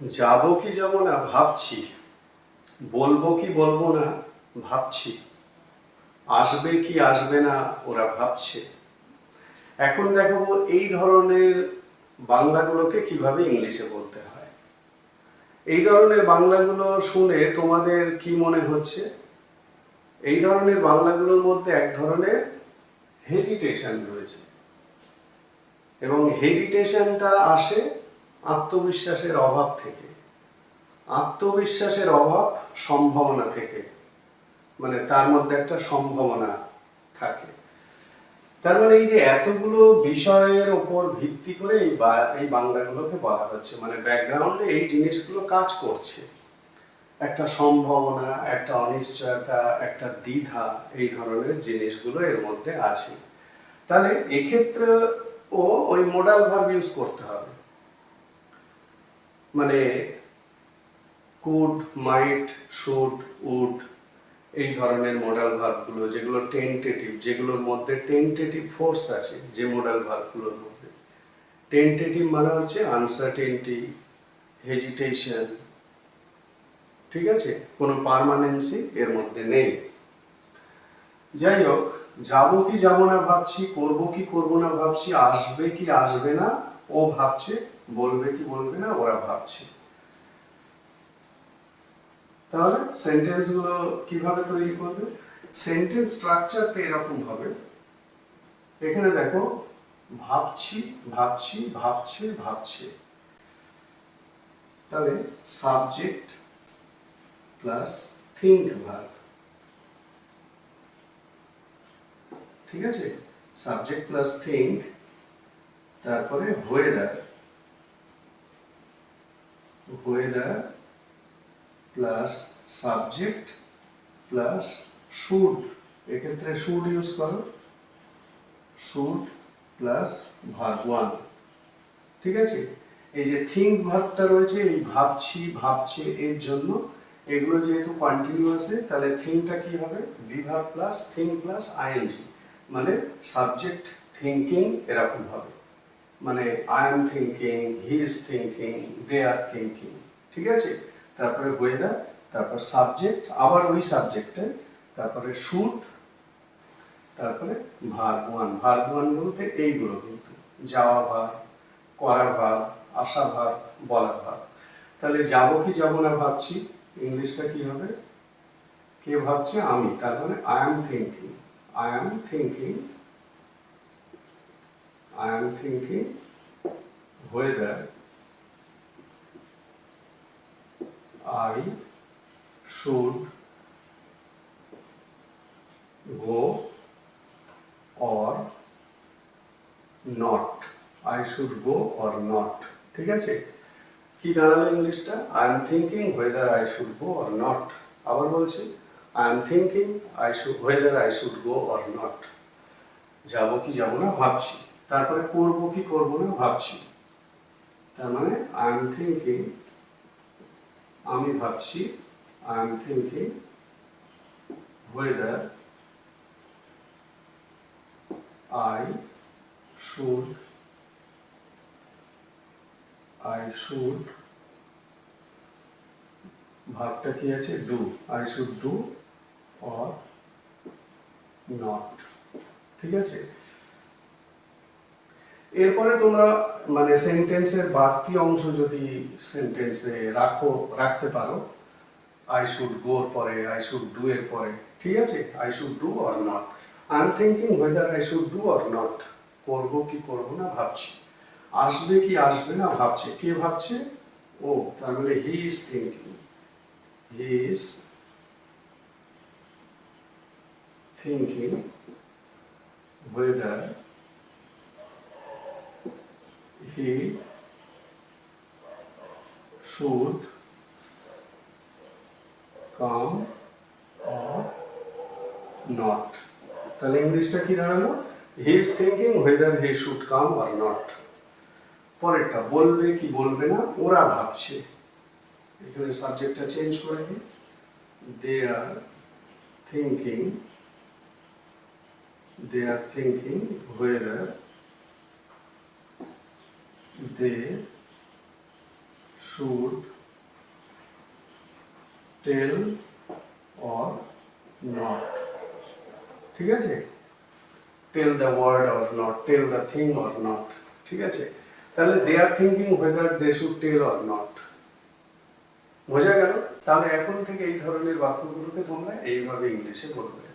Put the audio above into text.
যাব কি যাব না ভাবছি, বলব কি বলব না ভাবছি, আসবে কি আসবে না ওরা ভাবছে। এখন দেখাবো এই ধরনের বাংলাগুলোকে কীভাবে ইংলিশে বলতে হয়। এই ধরনের বাংলাগুলো শুনে তোমাদের কি মনে হচ্ছে? এই ধরনের বাংলাগুলোর মধ্যে এক ধরনের হেজিটেশন রয়েছে। এবং হেজিটেশনটা আসে আত্মবিশ্বাসের অভাব থেকে। আত্মবিশ্বাসের অভাব সম্ভাবনা থেকে। মানে তার মধ্যে একটা সম্ভাবনা থাকে। তার মানে এই যে এতগুলো বিষয়ের ওপর ভিত্তি করে এই এই বাংলাগুলোকে বলা হচ্ছে মানে ব্যাকগ্রাউন্ডে এই জিনিসগুলো কাজ করছে। একটা সম্ভাবনা, একটা অনিশ্চয়তা, একটা দ্বিধা, এই ধরনের জিনিসগুলো এর মধ্যে আছে। তাহলে এক্ষেত্রে ও ওই মোডাল ভার্ব ইউজ করতে মানে কুড মাইট শুড উড এই ধরনের মোডাল ভার্বগুলো যেগুলো টেন্টেটিভ যেগুলোর মধ্যে টেন্টেটিভ ফোর্স আছে, যে মোডাল ভার্বগুলোর মধ্যে। টেন্টেটিভ মানে হচ্ছে আনসার্টেনটি হেজিটেশন ঠিক আছে? কোনো পারমানেন্সি এর মধ্যে নেই। যাই হোক, যাব কি যাব না ভাবছি, করব কি করব না ভাবছি, আসবে কি আসবে না ও ভাবছে, বলবে কি বলবে না, ওরা ভাবছে। তাহলে সেন্টেন্সগুলো কীভাবে তৈরি করবে? সেন্টেন্স স্ট্রাকচারটা এরকম হবে। এখানে দেখো, ভাবছি ভাবছি, ভাবছে ভাবছে। তাহলে সাবজেক্ট প্লাস থিঙ্ক ভার্ব ঠিক আছে? সাবজেক্ট প্লাস থিঙ্ক তারপরে whether whether plus subject plus should এক্ষেত্রে শুড ইউজ করো। শুড প্লাস ভার্ব ওয়ান ঠিক আছে? এই যে থিঙ্ক ভাবটা রয়েছে, এই ভাবছি, ভাবছে, এর জন্য এগুলো যেহেতু কন্টিনিউ কন্টিনিউয়াসে তাহলে থিঙ্কটা কি হবে? বিভাগ plus think plus I N G মানে সাবজেক্ট থিঙ্কিং এরকম হবে। মানে I am thinking he is thinking they are thinking ঠিক আছে? তারপরে ওয়েদার তারপর সাবজেক্ট আবার ওই সাবজেক্টে তারপরে শুট তারপরে ভার ওয়ান ভার ওয়ান বলতে এইগুলো কিন্তু। যাওয়া ভার করা ভার আসা ভার বলা ভার তাহলে যাব কি যাব না ভাবছি, ইংলিশটা কি হবে? কে ভাবছে? আমি। তার মানে I am thinking I am thinking I am thinking whether I should go or not. I should go or not. ঠিক আছে? কি দাঁড়াল ইংলিশটা? I am thinking whether I should go or not. আবার বলছি, I am thinking I should whether I should go or not. যাব কি যাব না, ভাবছি। তারপরে করব কি করব না ভাবছি। তার মানে আই এম থিঙ্কিং আমি ভাবছি I am thinking whether I should I should ভাবটা কি আছে? Do I should do or not ঠিক আছে? এরপরে তোমরা মানে সেন্টেন্সের বাড়তি অংশ যদি সেন্টেন্সে রাখো, রাখতে পারো আই শুড গোর পরে আই শুড ডু এর পরে, ঠিক আছে? I should do or not I am thinking whether I should do or not করব কি করব না ভাবছি। আসবে কি আসবে না ভাবছে। কে ভাবছে? ও, তার মানে he is thinking he is thinking whether he should come or not তাহলে ইংলিশটা কি দাঁড়াল? He is thinking whether he should come or not. পরেরটা, বলবে কি বলবে না, ওরা ভাবছে। এখানে সাবজেক্টটা চেঞ্জ করে দিই। They are thinking they are thinking whether they should tell or not. ঠিক আছে? Tell the word or not tell the thing or not ঠিক আছে? তাহলে they are thinking whether they should tell or not বোঝা গেল? তাহলে এখন থেকে এই ধরনের বাক্যগুলোকে তোমরা এইভাবে ইংলিশে বলবে